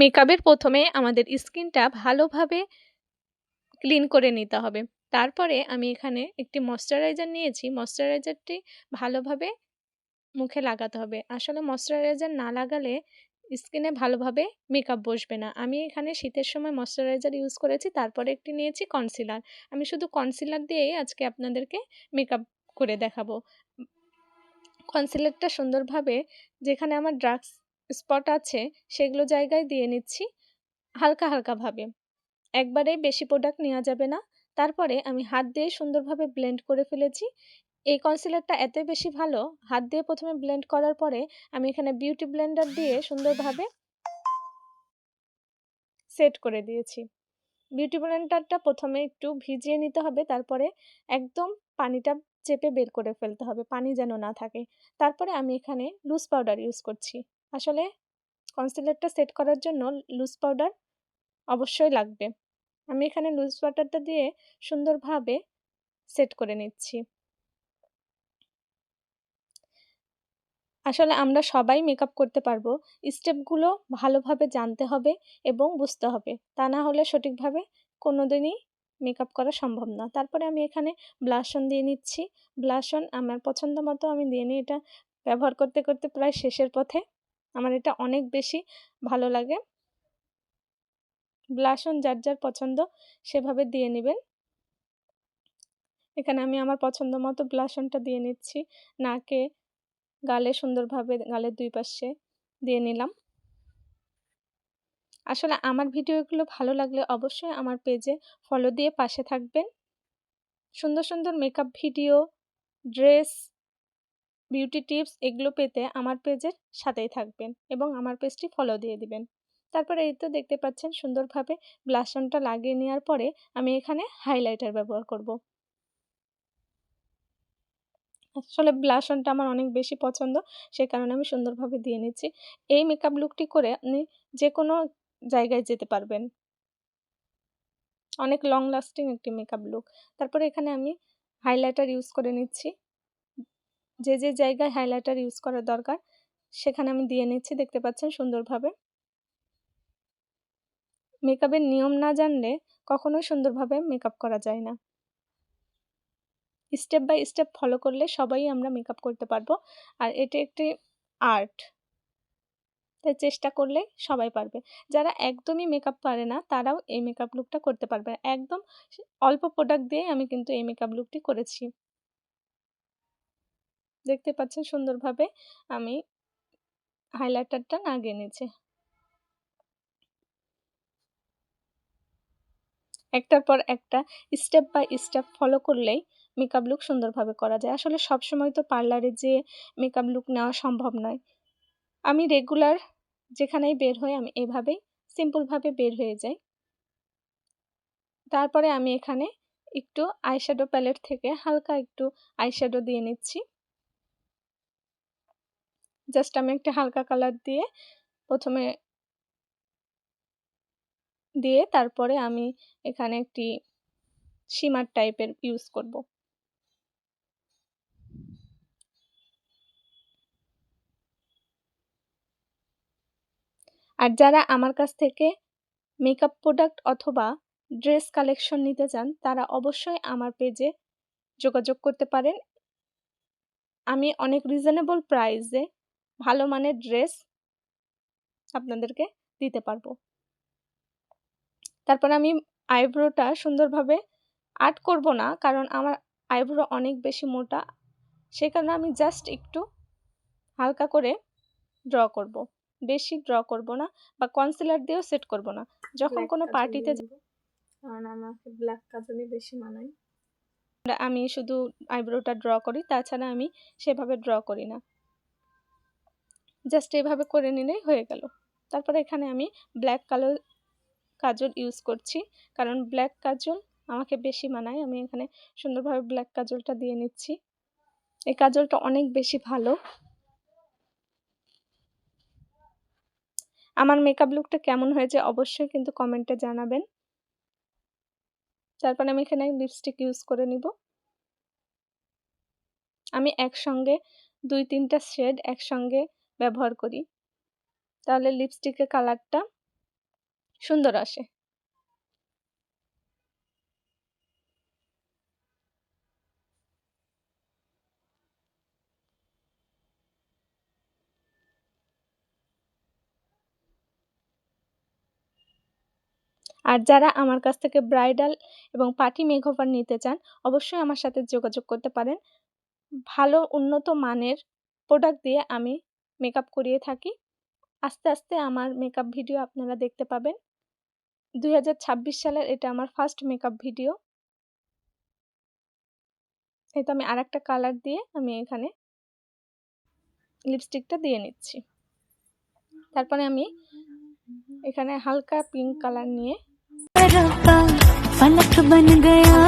মেকআপের প্রথমে আমাদের স্কিনটা ভালোভাবে ক্লিন করে নিতে হবে। তারপরে আমি এখানে একটি ময়শ্চারাইজার নিয়েছি। ময়শ্চারাইজারটি ভালোভাবে মুখে লাগাতে হবে। আসলে ময়শ্চারাইজার না লাগালে স্কিনে ভালোভাবে মেকআপ বসবে না। আমি এখানে শীতের সময় ময়শ্চারাইজার ইউজ করেছি। তারপরে একটি নিয়েছি কনসিলার। আমি শুধু কনসিলার দিয়েই আজকে আপনাদেরকে মেকআপ করে দেখাবো। কনসিলারটা সুন্দরভাবে যেখানে আমার ড্রাগস স্পট আছে, সেগুলো জায়গায় দিয়ে নিচ্ছি, হালকা হালকাভাবে একবারেই বেশি প্রোডাক্ট নেওয়া যাবে না। তারপরে আমি হাত দিয়ে সুন্দরভাবে ব্লেন্ড করে ফেলেছি। এই কনসিলারটা এত বেশি ভালো, হাত দিয়ে প্রথমে ব্লেন্ড করার পরে আমি এখানে বিউটি ব্লেন্ডার দিয়ে সুন্দরভাবে সেট করে দিয়েছি। বিউটি ব্লেন্ডারটা প্রথমে একটু ভিজিয়ে নিতে হবে, তারপরে একদম পানিটা চেপে বের করে ফেলতে হবে, পানি যেন না থাকে। তারপরে আমি এখানে লুজ পাউডার ইউজ করছি। আসলে কনসিলারটা সেট করার জন্য লুজ পাউডার অবশ্যই লাগবে। আমি এখানে লুজ পাউডারটা দিয়ে সুন্দরভাবে সেট করে নিচ্ছি। আসলে আমরা সবাই মেকআপ করতে পারব। স্টেপগুলো ভালোভাবে জানতে হবে এবং বুঝতে হবে। তা না হলে সঠিকভাবে কোনো দিনই মেকআপ করা সম্ভব না। তারপরে আমি এখানে ব্লাশন দিয়ে নিচ্ছি। ব্লাশন আমার পছন্দ মতো আমি দিয়ে নিই। এটা ব্যবহার করতে করতে প্রায় শেষের পথে আমার এটা অনেক বেশি ভালো লাগে। ব্লাশন যার যার পছন্দ সেভাবে দিয়ে নেবেন। এখানে আমি আমার পছন্দ মতো ব্লাশনটা দিয়ে নিচ্ছি। নাকে গালে সুন্দরভাবে গালের দুই পাশে দিয়ে নিলাম। আসলে আমার ভিডিওগুলো ভালো লাগলে অবশ্যই আমার পেজে ফলো দিয়ে পাশে থাকবেন। সুন্দর সুন্দর makeup video dress beauty tips এগুলো পেতে আমার পেজের সাথেই থাকবেন এবং আমার পেজটি ফলো দিয়ে দিবেন। তারপরে এই তো দেখতে পাচ্ছেন সুন্দরভাবে ব্লাশনটা লাগিয়ে নেওয়ার পরে আমি এখানে হাইলাইটার ব্যবহার করব। আসলে ব্লাশনটা আমার অনেক বেশি পছন্দ, সে কারণে আমি সুন্দরভাবে দিয়ে নিচ্ছি। এই মেকআপ লুকটি করে আপনি যে কোনো জায়গায় যেতে পারবেন। অনেক লং লাস্টিং একটি মেকআপ লুক তারপরে এখানে আমি হাইলাইটার ইউজ করে নিচ্ছি। যে যে জায়গায় হাইলাইটার ইউজ করা দরকার, সেখানে আমি দিয়ে নিচ্ছি, দেখতে পাচ্ছেন সুন্দরভাবে। মেকআপের নিয়ম না জানলে কখনোই সুন্দরভাবে মেকআপ করা যায় না। স্টেপ বাই স্টেপ ফলো করলে সবাই আমরা মেকআপ করতে পারব, আর এটা একটি আর্ট তাই চেষ্টা করলে সবাই পারবে। যারা একদমই মেকআপ পারে না, তারাও এই মেকআপ লুকটা করতে পারবে। একদম অল্প প্রোডাক্ট দিয়ে আমি কিন্তু এই মেকআপ লুকটি করেছি। দেখতে পাচ্ছেন সুন্দরভাবে আমি হাইলাইটারটা লাগিয়ে নিয়েছি একটার পর একটা স্টেপ বাই স্টেপ ফলো করলেই মেকআপ লুক সুন্দরভাবে করা যায়। আসলে সব সময় তো পার্লারে যে মেকআপ লুক নেওয়া সম্ভব নয়। আমি রেগুলার যেখানেই বের হই আমি এভাবেই সিম্পলভাবে বের হয়ে যাই। তারপরে আমি এখানে একটু আইশ্যাডো প্যালেট থেকে হালকা একটু আইশ্যাডো দিয়ে নিচ্ছি। জাস্ট আমি একটা হালকা কালার দিয়ে প্রথমে দিয়ে তারপরে আমি এখানে একটি শিমার টাইপের ইউজ করব। আর যারা আমার কাছ থেকে মেকআপ প্রোডাক্ট অথবা ড্রেস কালেকশন নিতে চান, তারা অবশ্যই আমার পেজে যোগাযোগ করতে পারেন। আমি অনেক রিজনেবল প্রাইসে ভালো মানের ড্রেস আপনাদেরকে দিতে পারব। তারপর আমি আইব্রোটা সুন্দরভাবে আর্ট করব না কারণ আমার আইব্রো অনেক বেশি মোটা। সেই কারণে আমি জাস্ট একটু হালকা করে ড্র করব। বেশি ড্র করব না বা কনসিলার দিয়েও সেট করব না। যখন কোনো পার্টিতে কারণ আমাকে ব্ল্যাক কাজলই বেশি মানায়। আমি শুধু আইব্রোটা ড্র করি তাছাড়া আমি সেভাবে ড্র করি না। জাস্ট এভাবে করে নিলেই হয়ে গেল। তারপরে এখানে আমি ব্ল্যাক কালার কাজল ইউজ করছি। কারণ ব্ল্যাক কাজল আমাকে বেশি মানায়। আমি এখানে সুন্দরভাবে ব্ল্যাক কাজলটা দিয়ে নিচ্ছি। এই কাজলটা অনেক বেশি ভালো। আমার মেকআপ লুকটা কেমন হয়েছে অবশ্যই কিন্তু কমেন্টে জানাবেন। তারপরে আমি এখানে লিপস্টিক ইউজ করে নিব। আমি একসঙ্গে দুই তিনটা শেড একসঙ্গে ব্যবহার করি। তাহলে লিপস্টিকের কালারটা সুন্দর আসে। আর যারা আমার কাছ থেকে ব্রাইডাল এবং পার্টি মেকওভার নিতে চান, অবশ্যই আমার সাথে যোগাযোগ করতে পারেন। ভালো, উন্নত মানের প্রোডাক্ট দিয়ে আমি মেকআপ করিয়ে থাকি। আস্তে আস্তে আমার মেকআপ ভিডিও আপনারা দেখতে পাবেন। দুই হাজার ছাব্বিশ সালের এটা আমার ফার্স্ট মেকআপ ভিডিও এটা আমি আর একটা কালার দিয়ে আমি এখানে লিপস্টিকটা দিয়ে নিচ্ছি। তারপরে আমি এখানে হালকা পিঙ্ক কালার নিয়ে ফলক বন গয়া